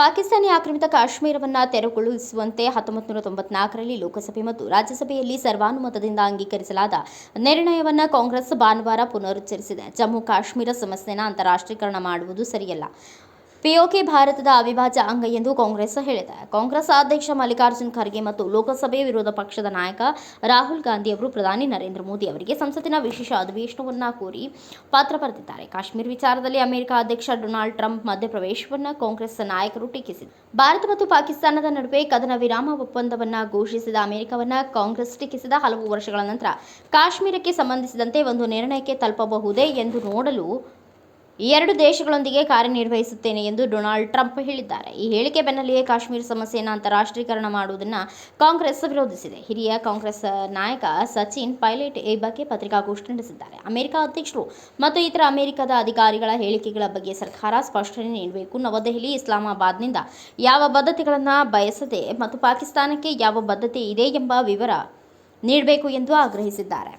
ಪಾಕಿಸ್ತಾನಿ ಆಕ್ರಮಿತ ಕಾಶ್ಮೀರವನ್ನು ತೆರವುಗೊಳಿಸುವಂತೆ ಹತ್ತೊಂಬತ್ತು ನೂರ ತೊಂಬತ್ನಾಲ್ಕರಲ್ಲಿ ಲೋಕಸಭೆ ಮತ್ತು ರಾಜ್ಯಸಭೆಯಲ್ಲಿ ಸರ್ವಾನುಮತದಿಂದ ಅಂಗೀಕರಿಸಲಾದ ನಿರ್ಣಯವನ್ನು ಕಾಂಗ್ರೆಸ್ ಭಾನುವಾರ ಪುನರುಚ್ಚರಿಸಿದೆ. ಜಮ್ಮು ಕಾಶ್ಮೀರ ಸಮಸ್ಯೆನ ಅಂತಾರಾಷ್ಟ್ರೀಕರಣ ಮಾಡುವುದು ಸರಿಯಲ್ಲ. ಪಿಒಕೆ ಭಾರತದ ಅವಿಭಾಜ್ಯ ಅಂಗ ಎಂದು ಕಾಂಗ್ರೆಸ್ ಹೇಳಿದೆ. ಕಾಂಗ್ರೆಸ್ ಅಧ್ಯಕ್ಷ ಮಲ್ಲಿಕಾರ್ಜುನ್ ಖರ್ಗೆ ಮತ್ತು ಲೋಕಸಭೆ ವಿರೋಧ ಪಕ್ಷದ ನಾಯಕ ರಾಹುಲ್ ಗಾಂಧಿ ಅವರು ಪ್ರಧಾನಿ ನರೇಂದ್ರ ಮೋದಿ ಅವರಿಗೆ ಸಂಸತ್ತಿನ ವಿಶೇಷ ಅಧಿವೇಶನವನ್ನ ಕೋರಿ ಪಾತ್ರ ಬರೆದಿದ್ದಾರೆ. ಕಾಶ್ಮೀರ ವಿಚಾರದಲ್ಲಿ ಅಮೆರಿಕ ಅಧ್ಯಕ್ಷ ಡೊನಾಲ್ಡ್ ಟ್ರಂಪ್ ಮಧ್ಯಪ್ರವೇಶವನ್ನು ಕಾಂಗ್ರೆಸ್ ನಾಯಕರು ಟೀಕಿಸಿದರು. ಭಾರತ ಮತ್ತು ಪಾಕಿಸ್ತಾನದ ನಡುವೆ ಕದನ ವಿರಾಮ ಒಪ್ಪಂದವನ್ನು ಘೋಷಿಸಿದ ಅಮೆರಿಕವನ್ನು ಕಾಂಗ್ರೆಸ್ ಟೀಕಿಸಿದ ಹಲವು ವರ್ಷಗಳ ನಂತರ ಕಾಶ್ಮೀರಕ್ಕೆ ಸಂಬಂಧಿಸಿದಂತೆ ಒಂದು ನಿರ್ಣಯಕ್ಕೆ ತಲುಪಬಹುದೇ ಎಂದು ನೋಡಲು ಈ ಎರಡು ದೇಶಗಳೊಂದಿಗೆ ಕಾರ್ಯನಿರ್ವಹಿಸುತ್ತೇನೆ ಎಂದು ಡೊನಾಲ್ಡ್ ಟ್ರಂಪ್ ಹೇಳಿದ್ದಾರೆ. ಈ ಹೇಳಿಕೆ ಬೆನ್ನಲ್ಲಿಯೇ ಕಾಶ್ಮೀರ ಸಮಸ್ಯೆಯನ್ನು ಅಂತಾರಾಷ್ಟ್ರೀಕರಣ ಮಾಡುವುದನ್ನು ಕಾಂಗ್ರೆಸ್ ವಿರೋಧಿಸಿದೆ. ಹಿರಿಯ ಕಾಂಗ್ರೆಸ್ ನಾಯಕ ಸಚಿನ್ ಪೈಲಟ್ ಈ ಬಗ್ಗೆ ಪತ್ರಿಕಾಗೋಷ್ಠಿ ನಡೆಸಿದ್ದಾರೆ. ಅಮೆರಿಕ ಅಧ್ಯಕ್ಷರು ಮತ್ತು ಇತರ ಅಮೆರಿಕದ ಅಧಿಕಾರಿಗಳ ಹೇಳಿಕೆಗಳ ಬಗ್ಗೆ ಸರ್ಕಾರ ಸ್ಪಷ್ಟನೆ ನೀಡಬೇಕು. ನವದೆಹಲಿ ಇಸ್ಲಾಮಾಬಾದ್ನಿಂದ ಯಾವ ಬದ್ಧತೆಗಳನ್ನು ಬಯಸದೆ ಮತ್ತು ಪಾಕಿಸ್ತಾನಕ್ಕೆ ಯಾವ ಬದ್ಧತೆ ಇದೆ ಎಂಬ ವಿವರ ನೀಡಬೇಕು ಎಂದು ಆಗ್ರಹಿಸಿದ್ದಾರೆ.